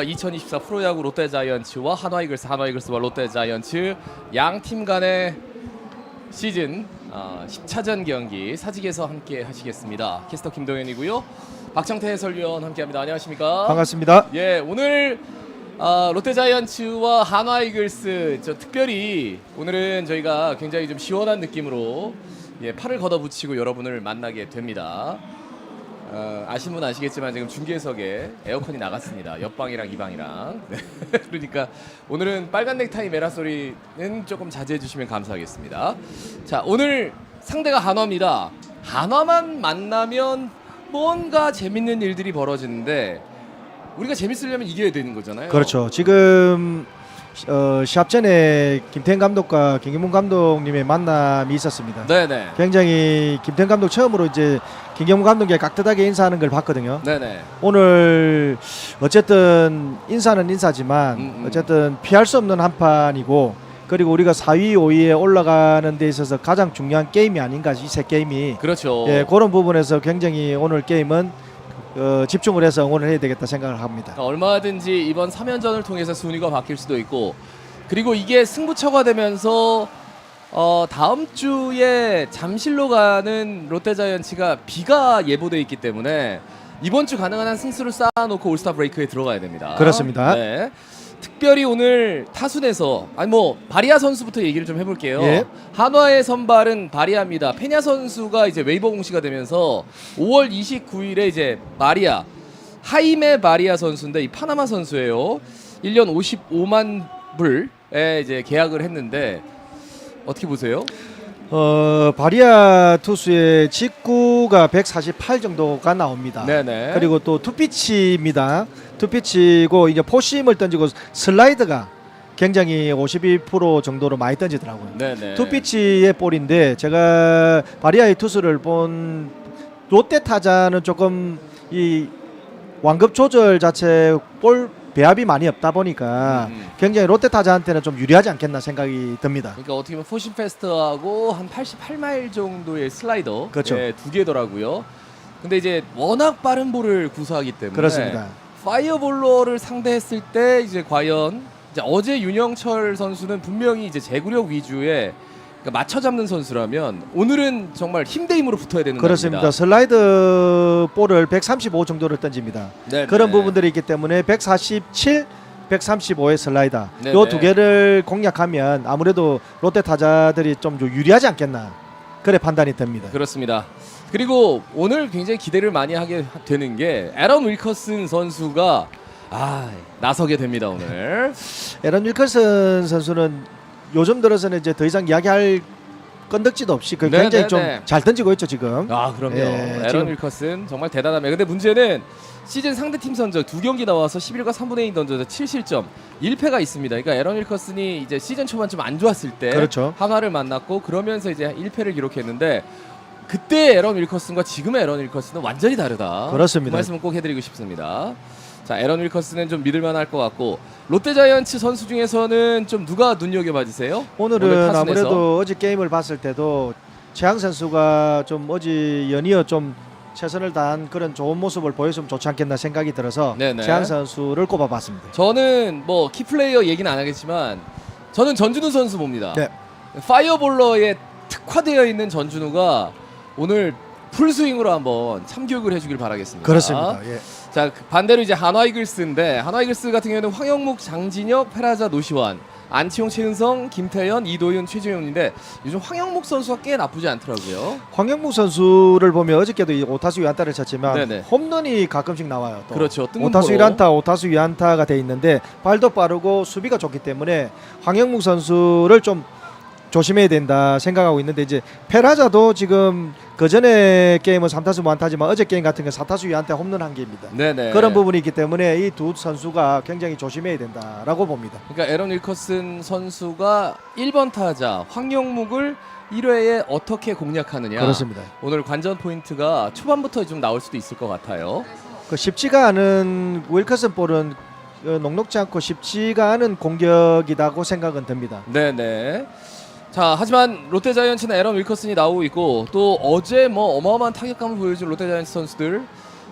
2024 프로야구 롯데자이언츠와 한화이글스, 한화이글스와 롯데자이언츠 양 팀 간의 시즌 어, 10차전 경기 사직에서 함께 하시겠습니다. 캐스터 김동현이고요. 박정태 해설위원 함께합니다. 안녕하십니까? 반갑습니다. 예, 오늘 아, 롯데자이언츠와 한화이글스 저 특별히 오늘은 저희가 굉장히 좀 시원한 느낌으로 예, 팔을 걷어붙이고 여러분을 만나게 됩니다. 어, 아시는 분 아시겠지만 지금 중계석에 에어컨이 나갔습니다. 옆방이랑 이방이랑. 네. 그러니까 오늘은 빨간 넥타이 메라 소리는 조금 자제해 주시면 감사하겠습니다. 자, 오늘 상대가 한화입니다. 한화만 만나면 뭔가 재밌는 일들이 벌어지는데 우리가 재밌으려면 이겨야 되는 거잖아요. 그렇죠. 지금 어, 시합 전에 김태형 감독과 김경문 감독님의 만남이 있었습니다. 네네. 굉장히 김태형 감독 처음으로 이제 김경문 감독에게 깍듯하게 인사하는 걸 봤거든요. 네네. 오늘 어쨌든 인사는 인사지만 음, 음. 어쨌든 피할 수 없는 한 판이고 그리고 우리가 4위, 5위에 올라가는 데 있어서 가장 중요한 게임이 아닌가 이 세 게임이 그렇죠. 예 그런 부분에서 굉장히 오늘 게임은 어, 집중을 해서 응원을 해야 되겠다 생각을 합니다. 그러니까 얼마든지 이번 3연전을 통해서 순위가 바뀔 수도 있고 그리고 이게 승부처가 되면서 어, 다음 주에 잠실로 가는 롯데자이언츠가 비가 예보돼 있기 때문에 이번 주 가능한 한 승수를 쌓아놓고 올스타 브레이크에 들어가야 됩니다. 그렇습니다. 네. 특별히 오늘 타순에서 아니 뭐 바리아 선수부터 얘기를 좀 해볼게요. 예. 한화의 선발은 바리아입니다. 페냐 선수가 이제 웨이버 공시가 되면서 5월 29일에 이제 마리아 하이메 마리아 선수인데 이 파나마 선수예요. 1년 55만 불에 이제 계약을 했는데 어떻게 보세요? 어 바리아 투수의 직구가 148 정도가 나옵니다. 네네. 그리고 또 투피치입니다. 투피치고 이제 포심을 던지고 슬라이드가 굉장히 52% 정도로 많이 던지더라고요. 네네. 투피치의 볼인데 제가 바리아의 투수를 본 롯데 타자는 조금 이 완급 조절 자체 볼 배합이 많이 없다 보니까 음, 음. 굉장히 롯데 타자한테는 좀 유리하지 않겠나 생각이 듭니다. 그러니까 어떻게 보면 포신 페스트하고 한 88마일 정도의 슬라이더 그렇죠. 예, 두 개더라고요. 근데 이제 워낙 빠른 볼을 구사하기 때문에 그렇습니다. 파이어볼러를 상대했을 때 이제 과연 이제 어제 윤영철 선수는 분명히 이제 제구력 위주의 그러니까 맞춰 잡는 선수라면 오늘은 정말 힘대 힘으로 붙어야 되는 그렇습니다. 겁니다. 슬라이드 볼을 135 정도를 던집니다. 네, 그런 네. 부분들이 있기 때문에 147, 135의 슬라이더 네, 요 네. 두 개를 공략하면 아무래도 롯데 타자들이 좀 유리하지 않겠나 그래 판단이 됩니다. 그렇습니다. 그리고 오늘 굉장히 기대를 많이 하게 되는 게 에런 윌커슨 선수가 아 나서게 됩니다 오늘. 에런 윌커슨 선수는 요즘 들어서는 이제 더 이상 이야기할 건덕지도 없이 그 네, 굉장히 네, 좀 네. 잘 던지고 있죠 지금. 아 그럼요. 예, 에런 지금- 윌커슨 정말 대단합니다. 근데 문제는 시즌 상대 팀 선적 두 경기 나와서 11과 3분의 2 던져서 7실점 1패가 있습니다. 그러니까 에런 윌커슨이 이제 시즌 초반 좀 안 좋았을 때 그렇죠. 한화를 만났고 그러면서 이제 1패를 기록했는데 그때 에런 윌커슨과 지금의 에런 윌커슨은 완전히 다르다. 그렇습니다. 그 말씀은 꼭 해드리고 싶습니다. 자 에런 윌커슨은 좀 믿을만할 것 같고 롯데자이언츠 선수 중에서는 좀 누가 눈여겨 봐주세요? 오늘 오늘은 타순에서. 아무래도 어제 게임을 봤을 때도 최양 선수가 좀 어제 연이어 좀 최선을 다한 그런 좋은 모습을 보여주면 좋지 않겠나 생각이 들어서 네네. 최양 선수를 꼽아봤습니다. 저는 뭐 키플레이어 얘기는 안 하겠지만 저는 전준우 선수 봅니다. 네. 파이어볼러에 특화되어 있는 전준우가 오늘 풀스윙으로 한번 참교육을 해주길 바라겠습니다. 그렇습니다. 예. 자 그 반대로 이제 한화 이글스인데 한화 이글스 같은 경우에는 황영묵, 장진혁, 페라자, 노시환, 안치홍, 최은성, 김태현, 이도윤, 최지용인데 요즘 황영묵 선수가 꽤 나쁘지 않더라고요. 황영무 선수를 보면 어저께도 이 오타수 위안타를 쳤지만 네네. 홈런이 가끔씩 나와요. 또. 그렇죠. 뜬금포로. 오타수 위안타, 오타수 위안타가 돼 있는데 발도 빠르고 수비가 좋기 때문에 황영무 선수를 좀 조심해야 된다 생각하고 있는데 이제 페라자도 지금 그 전에 게임은 3타수 무안타지만 어제 게임 같은 건 4타수 위안타 홈런 한 개입니다. 네네. 그런 부분이 있기 때문에 이 두 선수가 굉장히 조심해야 된다라고 봅니다. 그러니까 에런 윌커슨 선수가 1번 타자 황영묵을 1회에 어떻게 공략하느냐. 그렇습니다. 오늘 관전 포인트가 초반부터 좀 나올 수도 있을 것 같아요. 그 쉽지가 않은 윌커슨 볼은 어, 녹록지 않고 쉽지가 않은 공격이라고 생각은 듭니다. 네네. 자 하지만 롯데자이언츠는 에런 윌커슨이 나오고 있고 또 어제 뭐 어마어마한 타격감을 보여준 롯데자이언츠 선수들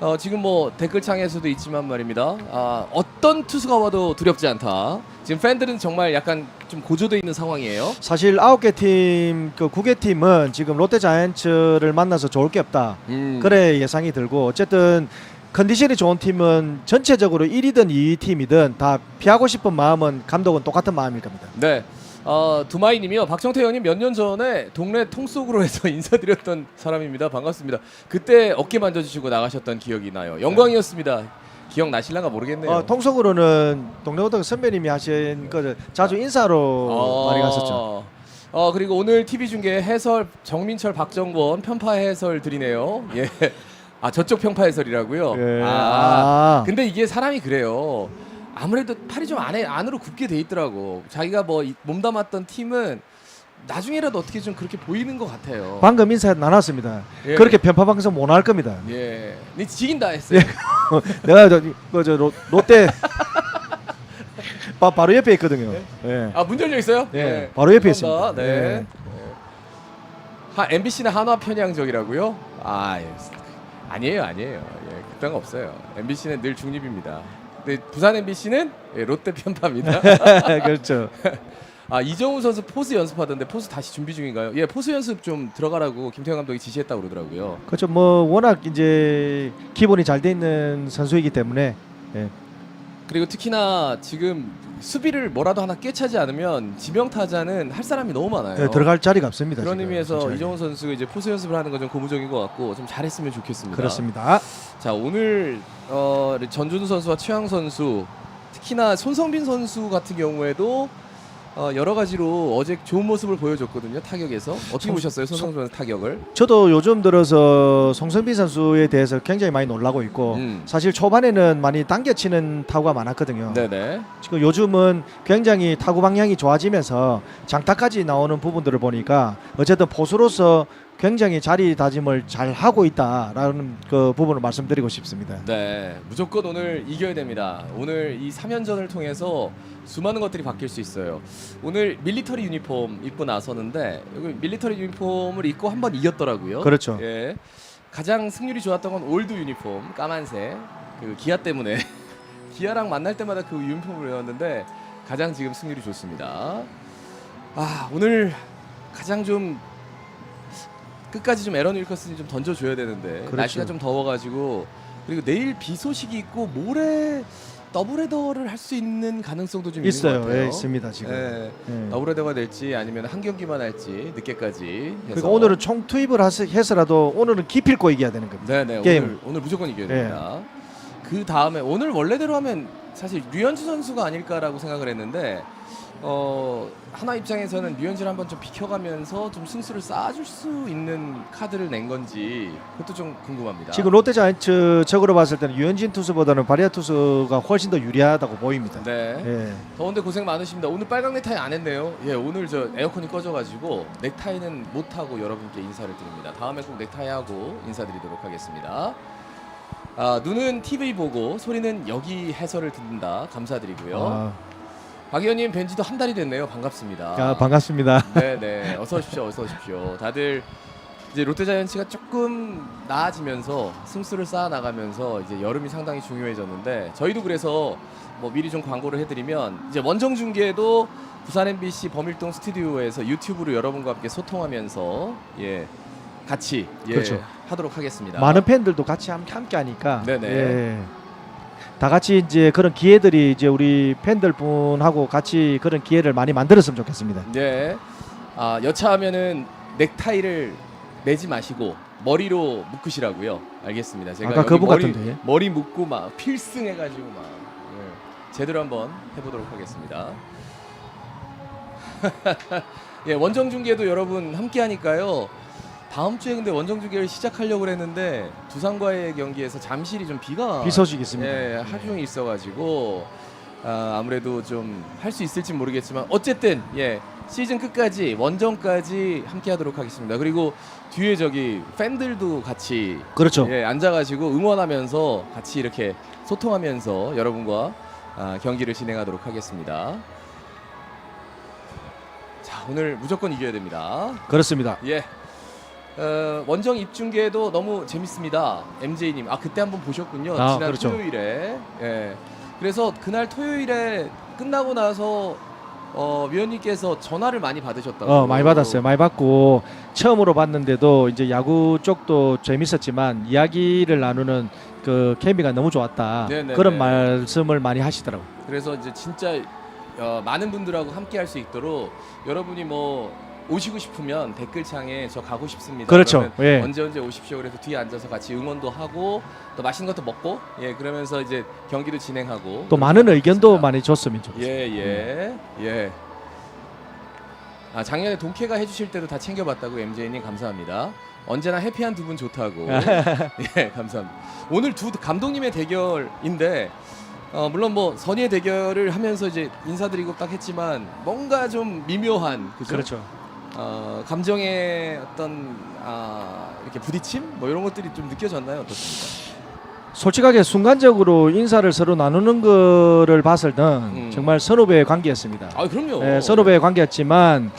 어, 지금 뭐 댓글창에서도 있지만 말입니다. 아, 어떤 투수가 와도 두렵지 않다. 지금 팬들은 정말 약간 좀 고조돼 있는 상황이에요. 사실 아홉 개 팀, 그구개 팀은 지금 롯데 자이언츠를 만나서 좋을 게 없다. 음. 그래 예상이 들고 어쨌든 컨디션이 좋은 팀은 전체적으로 1위든 2위 팀이든 다 피하고 싶은 마음은 감독은 똑같은 마음일 겁니다. 네. 어, 두마이님이요. 박정태 의원님 몇 년 전에 동네 통속으로 해서 인사드렸던 사람입니다. 반갑습니다. 그때 어깨 만져주시고 나가셨던 기억이 나요. 영광이었습니다. 기억 나실랑가 모르겠네요. 어, 통속으로는 동네 호동 선배님이 하신 그 자주 인사로 어, 많이 갔었죠. 어 그리고 오늘 TV 중계 해설 정민철 박정권 편파 해설 드리네요. 예. 아 저쪽 편파 해설이라고요. 예. 아, 아. 근데 이게 사람이 그래요. 아무래도 팔이 좀 안에 안으로 굽게 돼 있더라고. 자기가 뭐 이- 몸담았던 팀은 나중에라도 어떻게 좀 그렇게 보이는 것 같아요. 방금 인사 나눴습니다. 예. 그렇게 편파 방송 못 할 겁니다. 예. 니 지긴다 했어요. 내가 저, 그, 저 롯- 롯데 바, 바로 옆에 있거든요. 예. 아 문 열려 있어요? 예, 바로 옆에 감사합니다. 있습니다. 네. 예. 하 MBC는 한화 편향적이라고요? 아 예. 아니에요, 아니에요. 예, 그딴 거 없어요. MBC는 늘 중립입니다. 근데 부산 MBC는 예, 롯데 편파입니다. 그렇죠. 아 이정우 선수 포수 연습하던데 포수 다시 준비 중인가요? 예, 포수 연습 좀 들어가라고 김태형 감독이 지시했다고 그러더라고요. 그렇죠. 뭐 워낙 이제 기본이 잘 돼 있는 선수이기 때문에 예. 그리고 특히나 지금 수비를 뭐라도 하나 꿰차지 않으면 지명 타자는 할 사람이 너무 많아요. 예, 들어갈 자리가 없습니다. 그런 지금. 의미에서 진짜. 이정우 선수가 이제 포수 연습을 하는 건 좀 고무적인 것 같고 좀 잘했으면 좋겠습니다. 그렇습니다. 자 오늘 어, 전준우 선수와 최양 선수 특히나 손성빈 선수 같은 경우에도 어, 여러 가지로 어제 좋은 모습을 보여줬거든요 타격에서 어떻게 송- 보셨어요 손성빈 선수 타격을? 저도 요즘 들어서 송성빈 선수에 대해서 굉장히 많이 놀라고 있고 음. 사실 초반에는 많이 당겨치는 타구가 많았거든요. 네네. 지금 요즘은 굉장히 타구 방향이 좋아지면서 장타까지 나오는 부분들을 보니까 어쨌든 포수로서 굉장히 자리 다짐을 잘 하고 있다라는 그 부분을 말씀드리고 싶습니다. 네 무조건 오늘 이겨야 됩니다. 오늘 이 3연전을 통해서 수많은 것들이 바뀔 수 있어요. 오늘 밀리터리 유니폼 입고 나서는데 여기 밀리터리 유니폼을 입고 한 번 이겼더라고요. 그렇죠. 예. 가장 승률이 좋았던 건 올드 유니폼 까만색 그 기아 때문에 기아랑 만날 때마다 그 유니폼을 외웠는데 가장 지금 승률이 좋습니다. 아 오늘 가장 좀 끝까지 좀 에런 윌커슨이 좀 던져줘야 되는데 그렇죠. 날씨가 좀 더워가지고 그리고 내일 비 소식이 있고 모레 더블헤더를 할 수 있는 가능성도 좀 있는 것 있어요. 같아요. 예, 있습니다 지금. 예. 예. 더블헤더가 될지 아니면 한 경기만 할지 늦게까지 해서 그리고 오늘은 총 투입을 해서라도 오늘은 기필코 이겨야 되는 겁니다. 네네 게임. 오늘 오늘 무조건 이겨야 네. 됩니다. 그 다음에 오늘 원래대로 하면 사실 류현진 선수가 아닐까라고 생각을 했는데 어 하나 입장에서는 류현진 한번 좀 비켜가면서 좀 승수를 쌓아줄 수 있는 카드를 낸 건지 그것도 좀 궁금합니다. 지금 롯데 자이언츠 적으로 봤을 때는 유현진 투수보다는 바리아 투수가 훨씬 더 유리하다고 보입니다. 네 예. 더운데 고생 많으십니다. 오늘 빨강 넥타이 안 했네요. 예 오늘 저 에어컨이 꺼져가지고 넥타이는 못 하고 여러분께 인사를 드립니다. 다음에 꼭 넥타이 하고 인사드리도록 하겠습니다. 아 눈은 TV 보고 소리는 여기 해설을 듣는다 감사드리고요. 아, 박 의원님 뵌 지도 한 달이 됐네요. 반갑습니다. 아, 반갑습니다. 네네 어서 오십시오. 어서 오십시오. 다들 이제 롯데자이언츠가 조금 나아지면서 승수를 쌓아 나가면서 이제 여름이 상당히 중요해졌는데 저희도 그래서 뭐 미리 좀 광고를 해드리면 이제 원정 중계도 부산 MBC 범일동 스튜디오에서 유튜브로 여러분과 함께 소통하면서 예 같이 예 그렇죠. 하도록 하겠습니다. 많은 팬들도 같이 함- 함께 하니까 네네. 예. 다 같이 이제 그런 기회들이 이제 우리 팬들 분하고 같이 그런 기회를 많이 만들었으면 좋겠습니다. 네. 아 여차하면은 넥타이를 매지 마시고 머리로 묶으시라고요. 알겠습니다. 제가 아까 여기 그분 머리, 같은데. 머리 묶고 막 필승 해가지고 막 예, 제대로 한번 해보도록 하겠습니다. 예 원정 중계도 여러분 함께 하니까요. 다음 주에 근데 원정 중계를 시작하려고 했는데 두산과의 경기에서 잠실이 좀 비가 비 소식 있습니다. 예, 하루 종일 있어가지고 아, 아무래도 좀 할 수 있을지 모르겠지만 어쨌든 예 시즌 끝까지 원정까지 함께하도록 하겠습니다. 그리고 뒤에 저기 팬들도 같이 그렇죠. 예, 앉아가지고 응원하면서 같이 이렇게 소통하면서 여러분과 아, 경기를 진행하도록 하겠습니다. 자 오늘 무조건 이겨야 됩니다. 그렇습니다. 예. 어, 원정 입중계도 너무 재밌습니다. MJ님, 아 그때 한번 보셨군요. 아, 지난 그렇죠. 토요일에. 예. 그래서 그날 토요일에 끝나고 나서 어, 위원님께서 전화를 많이 받으셨다고. 어 많이 받았어요. 많이 받고 처음으로 봤는데도 이제 야구 쪽도 재밌었지만 이야기를 나누는 그 케미가 너무 좋았다. 네네네. 그런 말씀을 많이 하시더라고요. 그래서 이제 진짜 어, 많은 분들하고 함께 할 수 있도록 여러분이 뭐 오시고 싶으면 댓글창에 저 가고 싶습니다. 그렇죠. 그러면 예. 언제 언제 오십시오. 그래서 뒤에 앉아서 같이 응원도 하고 또 맛있는 것도 먹고 예 그러면서 이제 경기도 진행하고 또 많은 의견도. 많이 줬으면 좋겠어요. 예예 예. 아 작년에 동케가 해주실 때도 다 챙겨봤다고 MJ님 감사합니다. 언제나 해피한 두 분 좋다고. 예 감사합니다. 오늘 두 감독님의 대결인데 어, 물론 뭐 선의의 대결을 하면서 이제 인사드리고 딱 했지만 뭔가 좀 미묘한 그죠? 그렇죠. 어, 감정의 어떤 아, 이렇게 부딪힘 뭐 이런 것들이 좀 느껴졌나요 어떻습니까? 솔직하게 순간적으로 인사를 서로 나누는 거를 봤을 때는 음. 정말 선후배의 관계였습니다. 아 그럼요. 예, 선후배의 관계였지만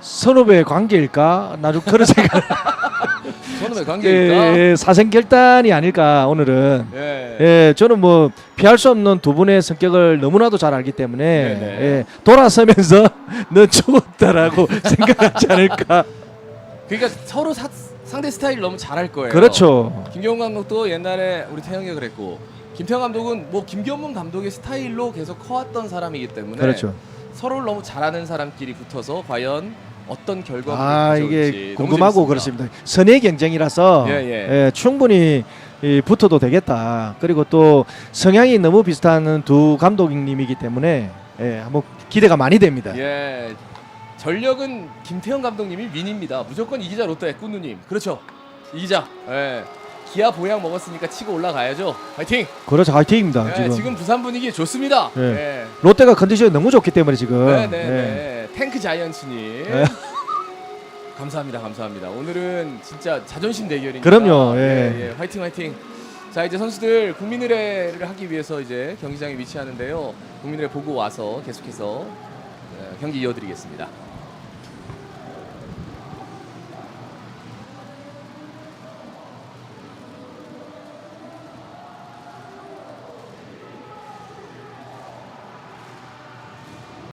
선후배의 관계일까? 나도 그런 생각. 선후배 관계니까. 예, 사생 결단이 아닐까 오늘은. 예. 예, 저는 뭐 피할 수 없는 두 분의 성격을 너무나도 잘 알기 때문에 네네. 예, 돌아서면서 넌 죽었다라고 생각하지 않을까. 그러니까 서로 사, 상대 스타일 너무 잘할 거예요. 그렇죠. 김경훈 감독도 옛날에 우리 태영이가 그랬고 김태형 감독은 뭐 김경문 감독의 스타일로 계속 커왔던 사람이기 때문에 그렇죠. 서로를 너무 잘하는 사람끼리 붙어서 과연 어떤 결과물을 아 이게 궁금하고. 그렇습니다. 선의 경쟁이라서 예, 예. 예, 충분히 이, 붙어도 되겠다. 그리고 또 성향이 너무 비슷한 두 감독님이기 때문에 예, 한번 기대가 많이 됩니다. 예. 전력은 김태형 감독님이 윈입니다. 무조건 이기자 롯데 꾸누님. 그렇죠. 이기자. 예. 기아 보양 먹었으니까 치고 올라가야죠. 파이팅. 그렇죠. 화이팅입니다. 예, 지금. 지금. 부산 분위기 좋습니다. 예. 예. 롯데가 컨디션이 너무 좋기 때문에 지금 네, 네, 예. 네. 탱크 자이언츠님. 예. 감사합니다, 감사합니다. 오늘은 진짜 자존심 대결이니까. 그럼요, 예. 예, 예. 화이팅, 화이팅. 자, 이제 선수들 국민의례를 하기 위해서 이제 경기장에 위치하는데요. 국민의례 보고 와서 계속해서 예, 경기 이어드리겠습니다.